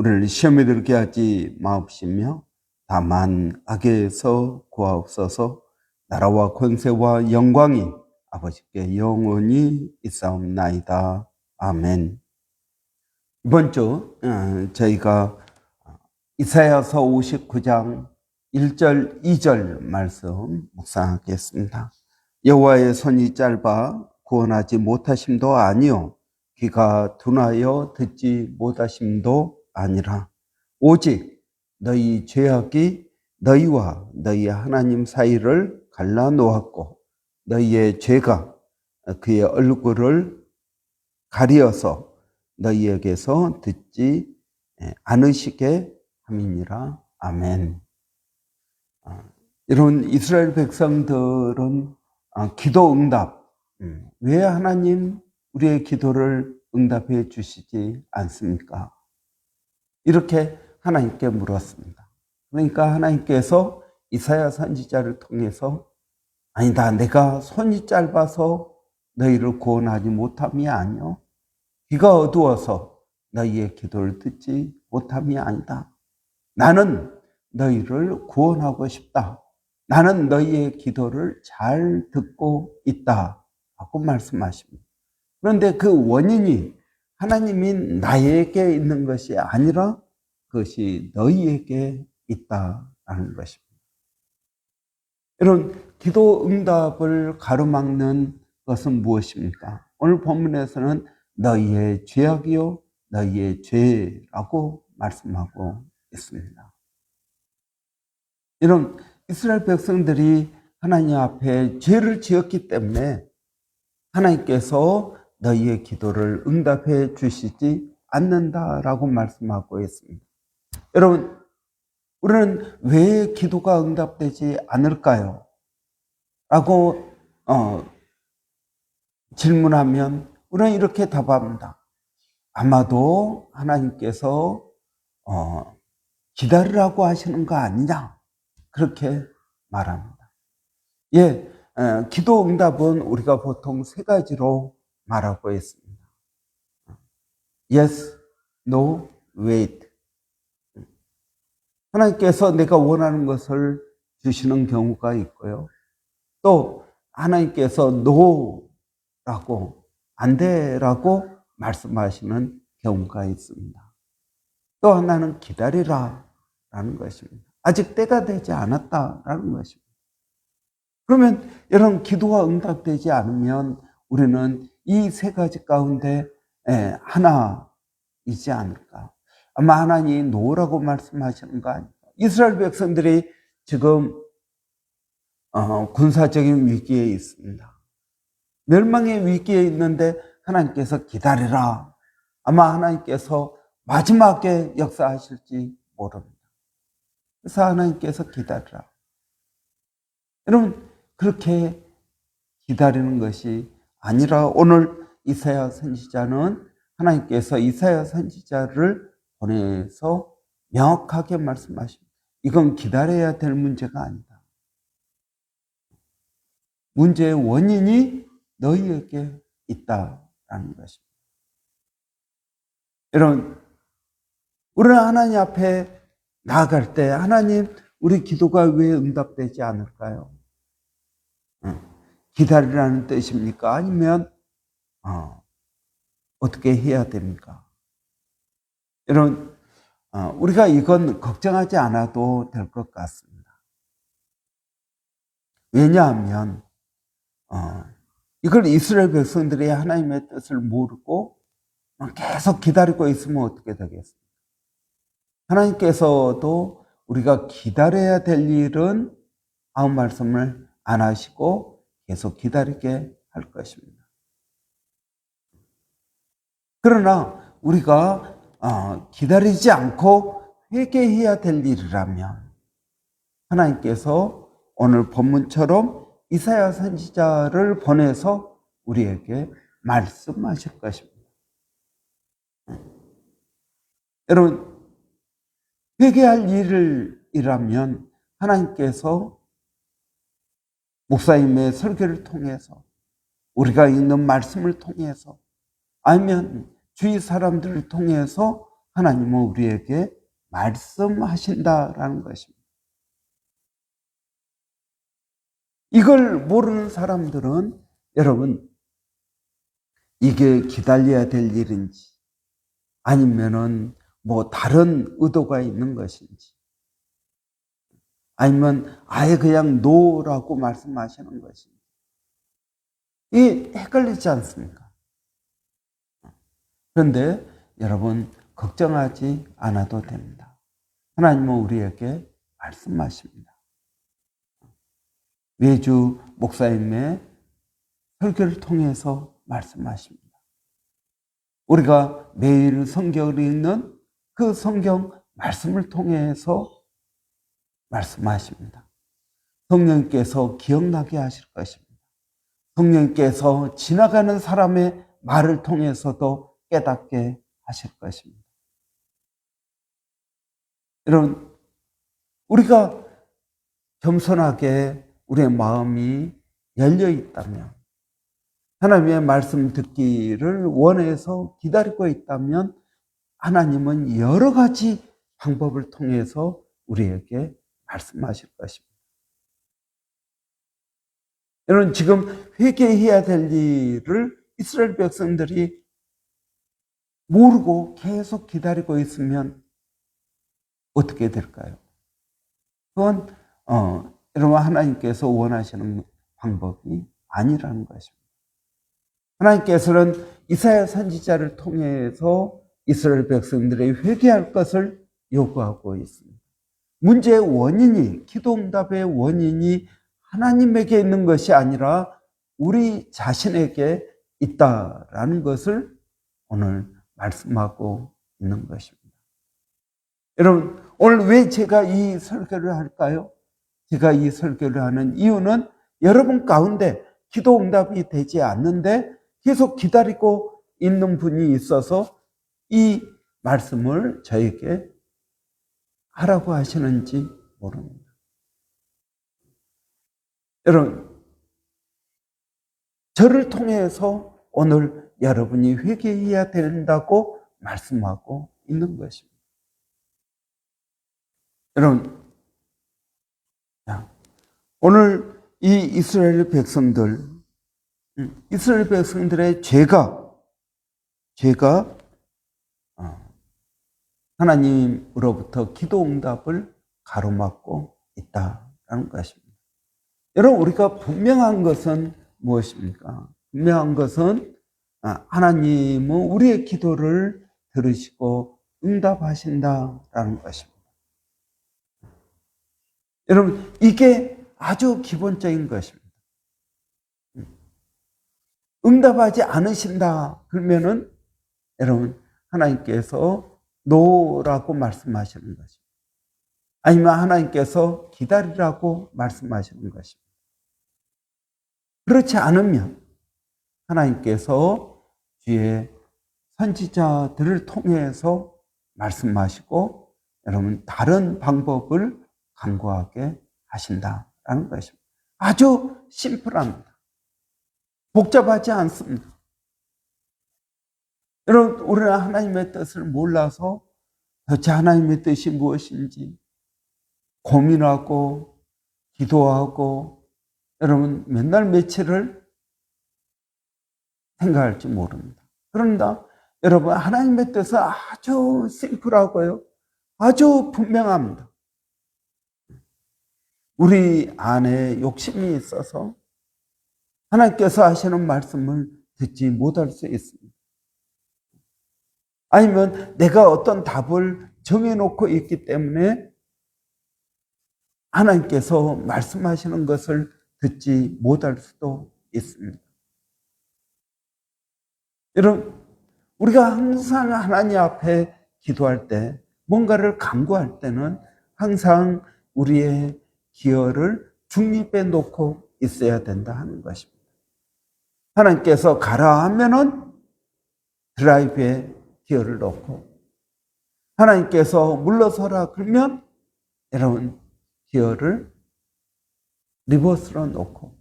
우리를 시험에 들게 하지 마옵시며 다만 악에서 구하옵소서 나라와 권세와 영광이 아버지께 영원히 있사옵나이다. 아멘. 이번 주 어, 저희가 이사야서 59장 1절 2절 말씀 묵상하겠습니다. 여호와의 손이 짧아 구원하지 못하심도 아니요 귀가 둔하여 듣지 못하심도 아니라 오직 너희 죄악이 너희와 너희 하나님 사이를 갈라 놓았고 너희의 죄가 그의 얼굴을 가리어서 너희에게서 듣지 않으시게 함이니라 아멘. 아, 이런 이스라엘 백성들은 아, 기도 응답 음, 왜 하나님 우리의 기도를 응답해 주시지 않습니까? 이렇게 하나님께 물었습니다. 그러니까 하나님께서 이사야 선지자를 통해서 아니다 내가 손이 짧아서 너희를 구원하지 못함이 아니요 귀가 어두워서 너희의 기도를 듣지 못함이 아니다. 나는 너희를 구원하고 싶다. 나는 너희의 기도를 잘 듣고 있다. 라고 말씀하십니다. 그런데 그 원인이 하나님이 나에게 있는 것이 아니라 그것이 너희에게 있다라는 것입니다. 이런 기도 응답을 가로막는 것은 무엇입니까? 오늘 본문에서는 너희의 죄악이요, 너희의 죄라고 말씀하고 있습니다. 이런 이스라엘 백성들이 하나님 앞에 죄를 지었기 때문에 하나님께서 너희의 기도를 응답해 주시지 않는다라고 말씀하고 있습니다. 여러분, 우리는 왜 기도가 응답되지 않을까요? 라고 어, 질문하면 우리는 이렇게 답합니다. 아마도 하나님께서 어, 기다리라고 하시는 거 아니냐? 그렇게 말합니다. 예, 어, 기도 응답은 우리가 보통 세 가지로 말하고 있습니다. Yes, no, wait. 하나님께서 내가 원하는 것을 주시는 경우가 있고요. 또 하나님께서 no라고 안 돼라고 말씀하시는 경우가 있습니다. 또 하나는 기다리라 라는 것입니다. 아직 때가 되지 않았다라는 것입니다. 그러면 이런 기도가 응답되지 않으면 우리는 이 세 가지 가운데 하나이지 않을까. 아마 하나님이 노라고 말씀하시는 거 아닙니까? 이스라엘 백성들이 지금 어, 군사적인 위기에 있습니다. 멸망의 위기에 있는데 하나님께서 기다리라. 아마 하나님께서 마지막에 역사하실지 모릅니다. 그래서 하나님께서 기다리라. 여러분, 그렇게 기다리는 것이 아니라 오늘 이사야 선지자는 하나님께서 이사야 선지자를 보내서 명확하게 말씀하십니다. 이건 기다려야 될 문제가 아니다. 문제의 원인이 너희에게 있다라는 것입니다. 여러분, 우리는 하나님 앞에 나아갈 때 하나님 우리 기도가 왜 응답되지 않을까요? 기다리라는 뜻입니까? 아니면 어, 어떻게 해야 됩니까? 여러분 어, 우리가 이건 걱정하지 않아도 될 것 같습니다. 왜냐하면 어, 이걸 이스라엘 백성들이 하나님의 뜻을 모르고 계속 기다리고 있으면 어떻게 되겠습니까? 하나님께서도 우리가 기다려야 될 일은 아무 말씀을 안 하시고 계속 기다리게 할 것입니다. 그러나 우리가 어, 기다리지 않고 회개해야 될 일이라면 하나님께서 오늘 본문처럼 이사야 선지자를 보내서 우리에게 말씀하실 것입니다. 여러분 회개할 일이라면 하나님께서 목사님의 설교를 통해서 우리가 읽는 말씀을 통해서 아니면 주위 사람들을 통해서 하나님은 우리에게 말씀하신다라는 것입니다. 이걸 모르는 사람들은 여러분 이게 기다려야 될 일인지 아니면은 뭐 다른 의도가 있는 것인지 아니면 아예 그냥 노라고 말씀하시는 것인지 이 헷갈리지 않습니까? 그런데 여러분 걱정하지 않아도 됩니다. 하나님은 우리에게 말씀하십니다. 매주 목사님의 설교를 통해서 말씀하십니다. 우리가 매일 성경을 읽는 그 성경 말씀을 통해서 말씀하십니다. 성령께서 기억나게 하실 것입니다. 성령께서 지나가는 사람의 말을 통해서도 깨닫게 하실 것입니다. 여러분, 우리가 겸손하게 우리의 마음이 열려 있다면, 하나님의 말씀 듣기를 원해서 기다리고 있다면, 하나님은 여러 가지 방법을 통해서 우리에게 말씀하실 것입니다. 여러분, 지금 회개해야 될 일을 이스라엘 백성들이 모르고 계속 기다리고 있으면 어떻게 될까요? 그건, 어, 여러분, 하나님께서 원하시는 방법이 아니라는 것입니다. 하나님께서는 이사야 선지자를 통해서 이스라엘 백성들의 회개할 것을 요구하고 있습니다. 문제의 원인이, 기도 응답의 원인이 하나님에게 있는 것이 아니라 우리 자신에게 있다라는 것을 오늘 말씀하고 있는 것입니다. 여러분, 오늘 왜 제가 이 설교를 할까요? 제가 이 설교를 하는 이유는 여러분 가운데 기도 응답이 되지 않는데 계속 기다리고 있는 분이 있어서 이 말씀을 저에게 하라고 하시는지 모릅니다. 여러분, 저를 통해서 오늘 여러분이 회개해야 된다고 말씀하고 있는 것입니다. 여러분, 오늘 이 이스라엘 백성들, 음, 이스라엘 백성들의 죄가, 죄가 어, 하나님으로부터 기도 응답을 가로막고 있다라는 것입니다. 여러분, 우리가 분명한 것은 무엇입니까? 분명한 것은 아, 하나님은 우리의 기도를 들으시고 응답하신다라는 것입니다. 여러분, 이게 아주 기본적인 것입니다. 응답하지 않으신다. 그러면은 여러분, 하나님께서 노라고 말씀하시는 것입니다. 아니면 하나님께서 기다리라고 말씀하시는 것입니다. 그렇지 않으면 하나님께서 뒤에 선지자들을 통해서 말씀하시고 여러분 다른 방법을 강구하게 하신다라는 것입니다. 아주 심플합니다. 복잡하지 않습니다. 여러분, 우리는 하나님의 뜻을 몰라서 도대체 하나님의 뜻이 무엇인지 고민하고 기도하고 여러분 맨날 며칠을 생각할지 모릅니다. 그런다 여러분 하나님의 뜻은 아주 심플하고요. 아주 분명합니다. 우리 안에 욕심이 있어서 하나님께서 하시는 말씀을 듣지 못할 수 있습니다. 아니면 내가 어떤 답을 정해놓고 있기 때문에 하나님께서 말씀하시는 것을 듣지 못할 수도 있습니다. 여러분, 우리가 항상 하나님 앞에 기도할 때, 뭔가를 강구할 때는 항상 우리의 기여를 중립에 놓고 있어야 된다 하는 것입니다. 하나님께서 가라 하면은 드라이브에 기어를 놓고 하나님께서 물러서라 그러면 여러분 기어를 리버스로 놓고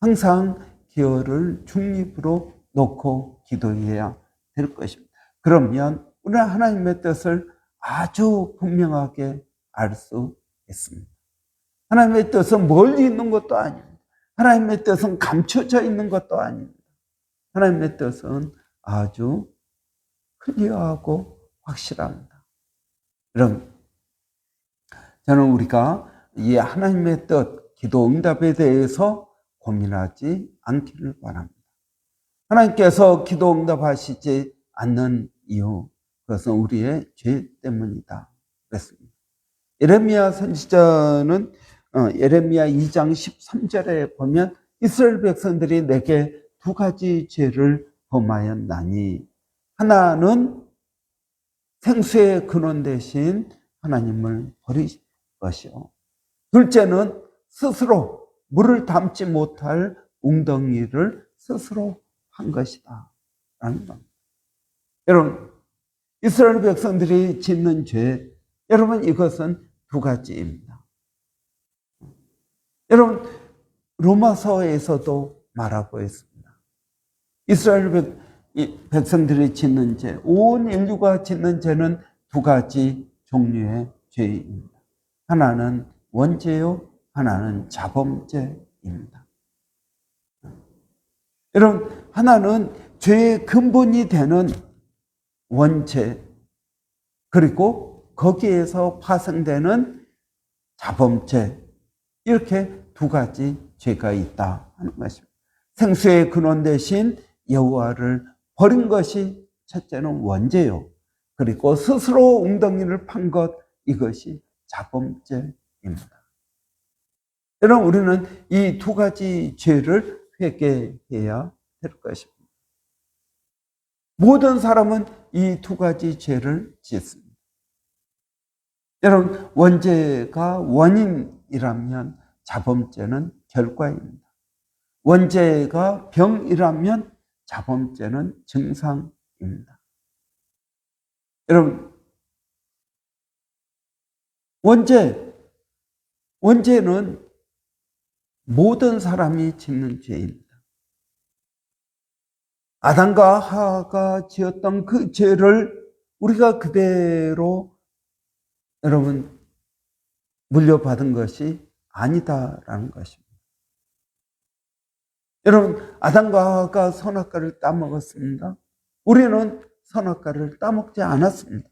항상 기어를 중립으로 놓고 기도해야 될 것입니다. 그러면 우리는 하나님의 뜻을 아주 분명하게 알 수 있습니다. 하나님의 뜻은 멀리 있는 것도 아닙니다. 하나님의 뜻은 감춰져 있는 것도 아닙니다. 하나님의 뜻은 아주 클리어하고 확실합니다. 그럼 저는 우리가 이 하나님의 뜻, 기도 응답에 대해서 고민하지 않기를 바랍니다. 하나님께서 기도 응답하시지 않는 이유, 그것은 우리의 죄 때문이다. 그랬습니다. 예레미야 선지자는 어, 예레미야 2장 13절에 보면 이스라엘 백성들이 내게 두 가지 죄를 범하였나니 하나는 생수의 근원 대신 하나님을 버리신 것이요. 둘째는 스스로 물을 담지 못할 웅덩이를 스스로 한 것이다. 라는 겁니다. 여러분, 이스라엘 백성들이 짓는 죄, 여러분, 이것은 두 가지입니다. 여러분, 로마서에서도 말하고 있습니다. 이스라엘 백, 백성들이 짓는 죄, 온 인류가 짓는 죄는 두 가지 종류의 죄입니다. 하나는 원죄요, 하나는 자범죄입니다. 여러분, 하나는 죄의 근본이 되는 원죄, 그리고 거기에서 파생되는 자범죄, 이렇게 두 가지 죄가 있다 하는 것입니다. 생수의 근원 대신 여호와를 버린 것이 첫째는 원죄요. 그리고 스스로 웅덩이를 판 것, 이것이 자범죄입니다. 여러분, 우리는 이 두 가지 죄를 회개해야 될 것입니다. 모든 사람은 이 두 가지 죄를 짓습니다. 여러분, 원죄가 원인이라면 자범죄는 결과입니다. 원죄가 병이라면 자범죄는 증상입니다. 여러분, 원죄, 원죄는 모든 사람이 짓는 죄입니다. 아담과 하가 지었던 그 죄를 우리가 그대로 여러분 물려받은 것이 아니다라는 것입니다. 여러분 아담과 하가 선악과를 따먹었습니다. 우리는 선악과를 따먹지 않았습니다.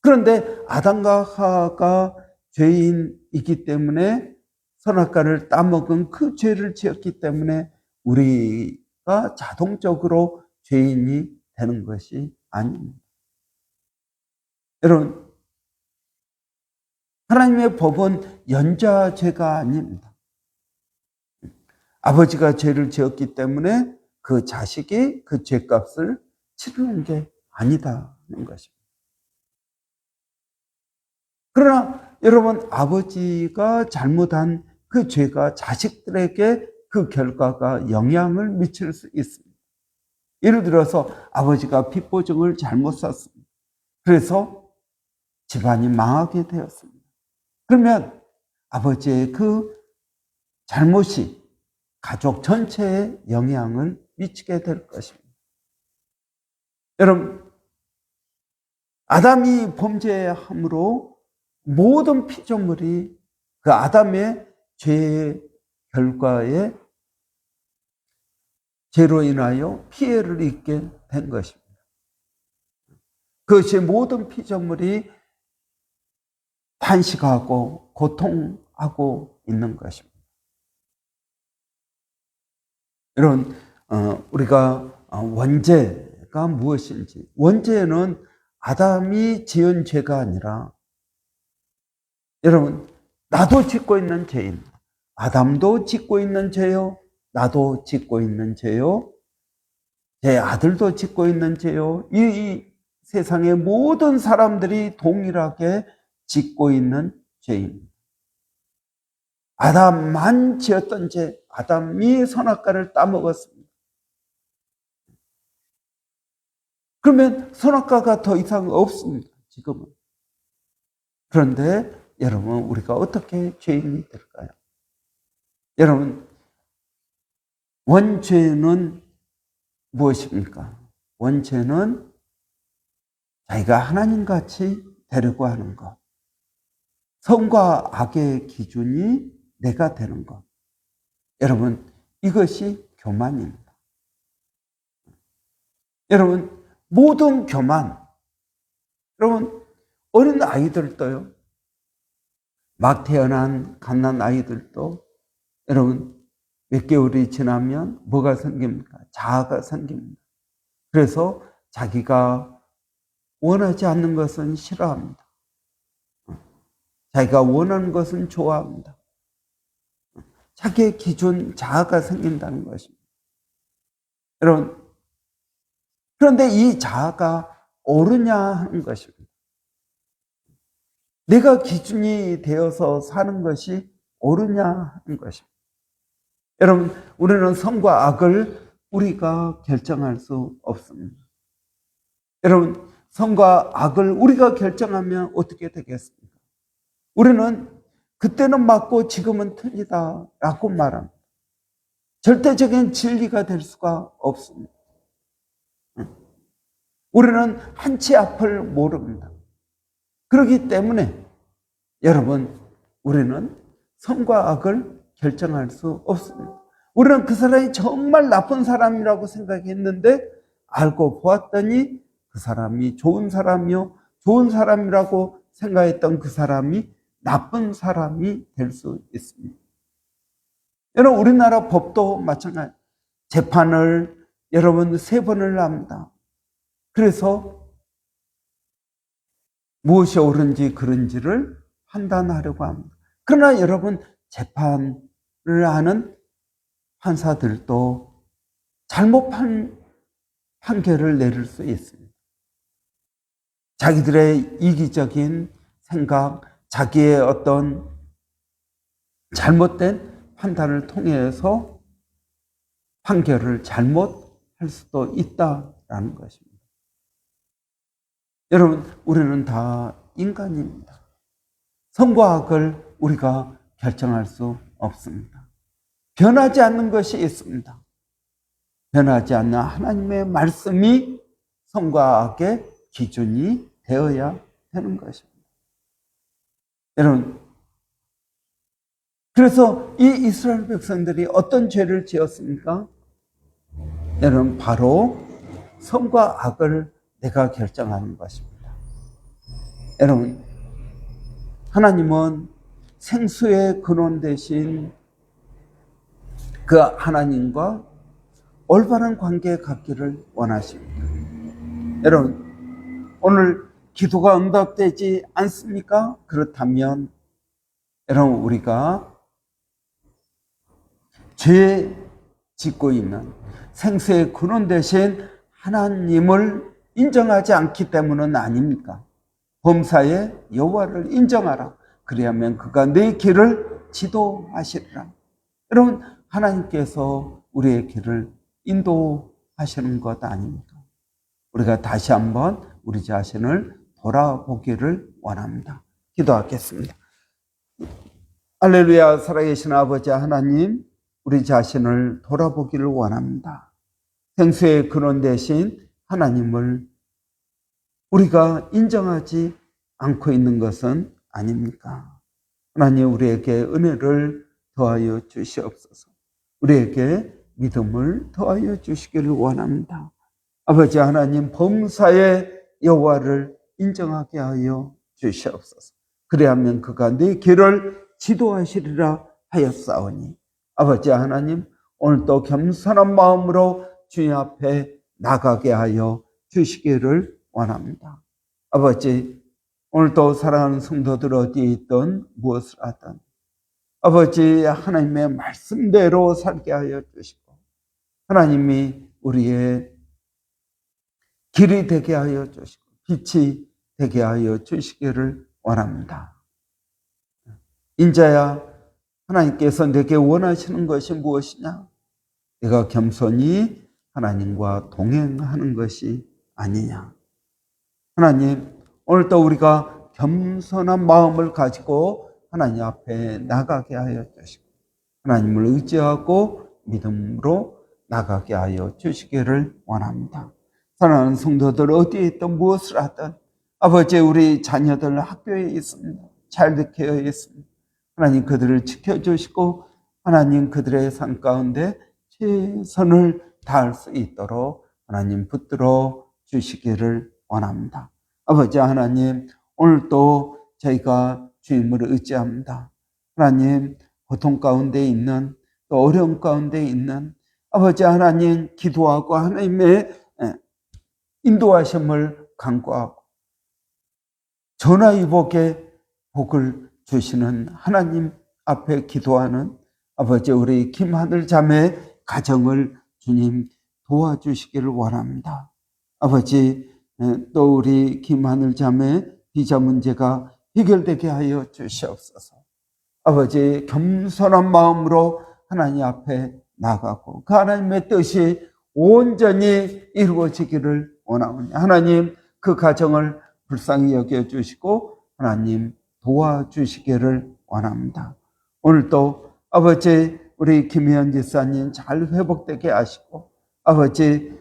그런데 아담과 하가 죄인이기 때문에 선악과를 따먹은 그 죄를 지었기 때문에 우리가 자동적으로 죄인이 되는 것이 아닙니다. 여러분, 하나님의 법은 연좌죄가 아닙니다. 아버지가 죄를 지었기 때문에 그 자식이 그 죄값을 치르는 게 아니다는 것입니다. 그러나 여러분, 아버지가 잘못한 그 죄가 자식들에게 그 결과가 영향을 미칠 수 있습니다. 예를 들어서 아버지가 빚보증을 잘못 썼습니다. 그래서 집안이 망하게 되었습니다. 그러면 아버지의 그 잘못이 가족 전체에 영향을 미치게 될 것입니다. 여러분, 아담이 범죄함으로 모든 피조물이 그 아담의 죄의 결과에 죄로 인하여 피해를 입게 된 것입니다. 그것이 모든 피조물이 탄식하고 고통하고 있는 것입니다. 여러분, 어, 우리가 어, 원죄가 무엇인지, 원죄는 아담이 지은 죄가 아니라, 여러분, 나도 짓고 있는 죄입니다. 아담도 짓고 있는 죄요. 나도 짓고 있는 죄요. 제 아들도 짓고 있는 죄요. 이, 이 세상의 모든 사람들이 동일하게 짓고 있는 죄입니다. 아담만 지었던 죄, 아담이 선악과를 따먹었습니다. 그러면 선악과가 더 이상 없습니다. 지금은. 그런데 여러분 우리가 어떻게 죄인이 될까요? 여러분 원죄는 무엇입니까? 원죄는 자기가 하나님 같이 되려고 하는 것. 선과 악의 기준이 내가 되는 것. 여러분, 이것이 교만입니다. 여러분, 모든 교만. 여러분, 어린 아이들도요. 막 태어난 갓난 아이들도 여러분 몇 개월이 지나면 뭐가 생깁니까? 자아가 생깁니다. 그래서 자기가 원하지 않는 것은 싫어합니다. 자기가 원하는 것은 좋아합니다. 자기의 기준 자아가 생긴다는 것입니다. 여러분, 그런데 이 자아가 옳으냐 하는 것입니다. 내가 기준이 되어서 사는 것이 옳으냐 하는 것입니다. 여러분, 우리는 선과 악을 우리가 결정할 수 없습니다. 여러분, 선과 악을 우리가 결정하면 어떻게 되겠습니까? 우리는 그때는 맞고 지금은 틀리다라고 말합니다. 절대적인 진리가 될 수가 없습니다. 우리는 한치 앞을 모릅니다. 그렇기 때문에 여러분, 우리는 선과 악을 결정할 수 없습니다. 우리는 그 사람이 정말 나쁜 사람이라고 생각했는데 알고 보았더니 그 사람이 좋은 사람이요. 좋은 사람이라고 생각했던 그 사람이 나쁜 사람이 될 수 있습니다. 여러분, 우리나라 법도 마찬가지. 재판을 여러분 세 번을 합니다. 그래서 무엇이 옳은지 그른지를 판단하려고 합니다. 그러나 여러분, 재판을 하는 판사들도 잘못 판, 판결을 내릴 수 있습니다. 자기들의 이기적인 생각, 자기의 어떤 잘못된 판단을 통해서 판결을 잘못할 수도 있다라는 것입니다. 여러분, 우리는 다 인간입니다. 선과 악을 우리가 결정할 수 없습니다. 변하지 않는 것이 있습니다. 변하지 않는 하나님의 말씀이 선과 악의 기준이 되어야 되는 것입니다. 여러분, 그래서 이 이스라엘 백성들이 어떤 죄를 지었습니까? 여러분, 바로 선과 악을 내가 결정하는 것입니다. 여러분, 하나님은 생수의 근원 대신 그 하나님과 올바른 관계 갖기를 원하십니다. 여러분, 오늘 기도가 응답되지 않습니까? 그렇다면 여러분 우리가 죄 짓고 있는 생수의 근원 대신 하나님을 인정하지 않기 때문은 아닙니까? 범사의 여호와를 인정하라. 그리하면 그가 내 길을 지도하시리라. 여러분 하나님께서 우리의 길을 인도하시는 것 아닙니까? 우리가 다시 한번 우리 자신을 돌아보기를 원합니다. 기도하겠습니다. 알렐루야 살아계신 아버지 하나님 우리 자신을 돌아보기를 원합니다. 생수의 근원 대신 하나님을 우리가 인정하지 않고 있는 것은 아닙니까? 하나님 우리에게 은혜를 더하여 주시옵소서. 우리에게 믿음을 더하여 주시기를 원합니다. 아버지 하나님 범사의 여호와를 인정하게 하여 주시옵소서. 그래야면 그가 네 길을 지도하시리라 하였사오니 아버지 하나님 오늘도 겸손한 마음으로 주님 앞에 나가게 하여 주시기를 원합니다. 아버지 오늘도 사랑하는 성도들 어디에 있든 무엇을 하든 아버지 하나님의 말씀대로 살게 하여 주시고 하나님이 우리의 길이 되게 하여 주시고 빛이 되게 하여 주시기를 원합니다. 인자야, 하나님께서 내게 원하시는 것이 무엇이냐? 내가 겸손히 하나님과 동행하는 것이 아니냐. 하나님, 오늘도 우리가 겸손한 마음을 가지고 하나님 앞에 나가게 하여 주시고, 하나님을 의지하고 믿음으로 나가게 하여 주시기를 원합니다. 사랑하는 성도들 어디에 있든 무엇을 하든 아버지 우리 자녀들 학교에 있습니다. 잘 되어 있습니다. 하나님 그들을 지켜주시고 하나님 그들의 삶 가운데 최선을 다할 수 있도록 하나님 붙들어 주시기를 원합니다. 아버지 하나님 오늘도 저희가 주님을 의지합니다. 하나님 고통 가운데 있는 또 어려움 가운데 있는 아버지 하나님 기도하고 하나님의 인도하심을 간구하고 전화위복의 복을 주시는 하나님 앞에 기도하는 아버지 우리 김하늘 자매 가정을 주님 도와주시기를 원합니다. 아버지 또 우리 김하늘 자매 비자 문제가 해결되게 하여 주시옵소서. 아버지 겸손한 마음으로 하나님 앞에 나가고 그 하나님의 뜻이 온전히 이루어지기를 원하오니 하나님 그 가정을 불쌍히 여겨 주시고 하나님 도와주시기를 원합니다. 오늘도 아버지 우리 김혜연 지사님 잘 회복되게 하시고 아버지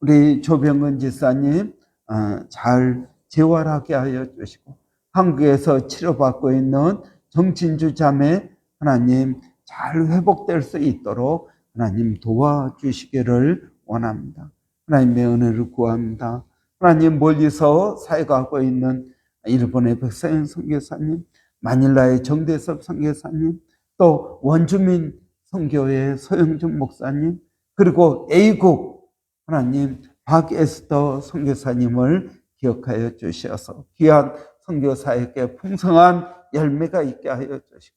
우리 조병근 지사님 어, 잘 재활하게 하여 주시고 한국에서 치료받고 있는 정진주 자매 하나님 잘 회복될 수 있도록 하나님 도와주시기를 원합니다. 하나님의 은혜를 구합니다. 하나님 멀리서 사역하고 있는 일본의 백사연 선교사님, 마닐라의 정대섭 선교사님, 또 원주민 선교의 소영준 목사님, 그리고 A국 하나님 박에스더 선교사님을 기억하여 주셔서 귀한 선교사에게 풍성한 열매가 있게 하여 주시고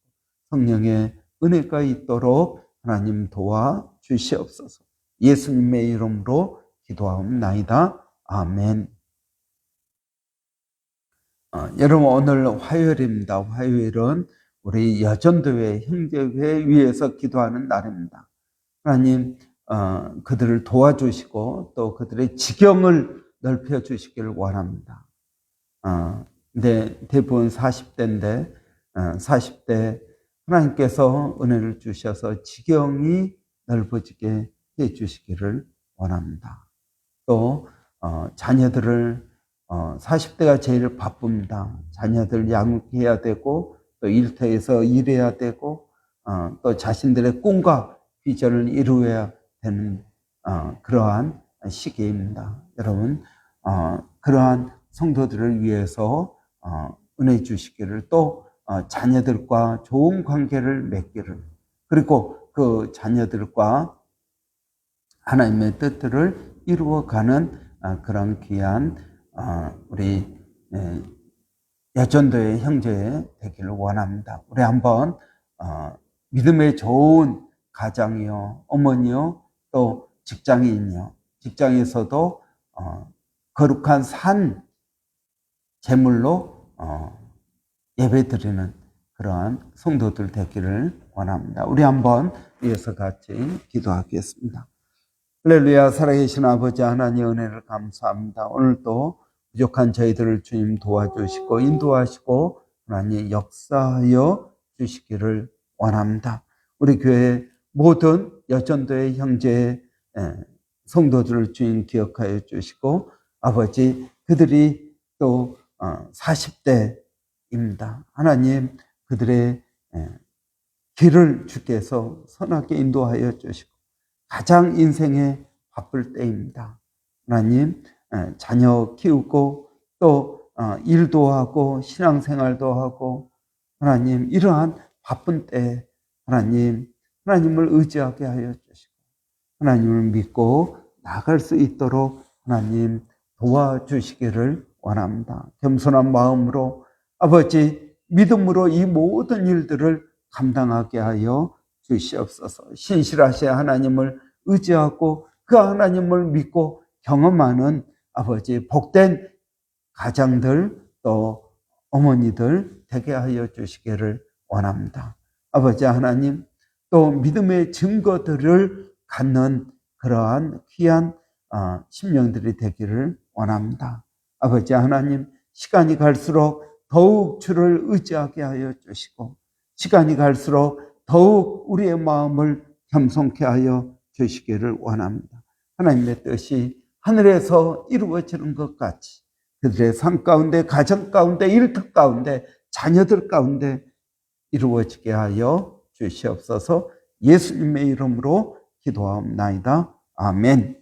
성령의 은혜가 있도록 하나님 도와 주시옵소서. 예수님의 이름으로 기도하옵나이다. 아멘. 어, 여러분 오늘 화요일입니다. 화요일은 우리 여전도회 형제회 위에서 기도하는 날입니다. 하나님 어, 그들을 도와주시고 또 그들의 지경을 넓혀 주시기를 원합니다. 어, 근데 대부분 40대인데 어, 40대 하나님께서 은혜를 주셔서 지경이 넓어지게 해 주시기를 원합니다. 또 어, 자녀들을 어, 40대가 제일 바쁩니다. 자녀들 양육해야 되고 또 일터에서 일해야 되고 어, 또 자신들의 꿈과 비전을 이루어야 되는 어, 그러한 시기입니다. 여러분 어, 그러한 성도들을 위해서 어, 은혜 주시기를 또 어, 자녀들과 좋은 관계를 맺기를 그리고 그 자녀들과 하나님의 뜻들을 이루어가는 어, 그런 귀한 어, 우리 예, 여전도의 형제 되기를 원합니다. 우리 한번 어, 믿음의 좋은 가장이요, 어머니요, 또 직장인이요, 직장에서도 거룩한 산 제물로 예배 드리는 그러한 성도들 되기를 원합니다. 우리 한번 위에서 같이 기도하겠습니다. 할렐루야 살아계신 아버지 하나님 은혜를 감사합니다. 오늘도 부족한 저희들을 주님 도와주시고 인도하시고 하나님 역사하여 주시기를 원합니다. 우리 교회 모든 여전도의 형제 성도들을 주님 기억하여 주시고 아버지 그들이 또 40대입니다. 하나님 그들의 길을 주께서 선하게 인도하여 주시고 가장 인생에 바쁠 때입니다. 하나님, 자녀 키우고 또 어, 일도 하고 신앙생활도 하고 하나님 이러한 바쁜 때 하나님 하나님을 의지하게 하여 주시고 하나님을 믿고 나갈 수 있도록 하나님 도와주시기를 원합니다. 겸손한 마음으로 아버지 믿음으로 이 모든 일들을 감당하게 하여 주시옵소서. 신실하신 하나님을 의지하고 그 하나님을 믿고 경험하는 아버지 복된 가장들 또 어머니들 되게 하여 주시기를 원합니다. 아버지 하나님 또 믿음의 증거들을 갖는 그러한 귀한 어, 심령들이 되기를 원합니다. 아버지 하나님 시간이 갈수록 더욱 주를 의지하게 하여 주시고 시간이 갈수록 더욱 우리의 마음을 겸손케 하여 주시기를 원합니다. 하나님의 뜻이 하늘에서 이루어지는 것 같이 그들의 삶 가운데, 가정 가운데, 일터 가운데, 자녀들 가운데 이루어지게 하여 주시옵소서 예수님의 이름으로 기도하옵나이다. 아멘.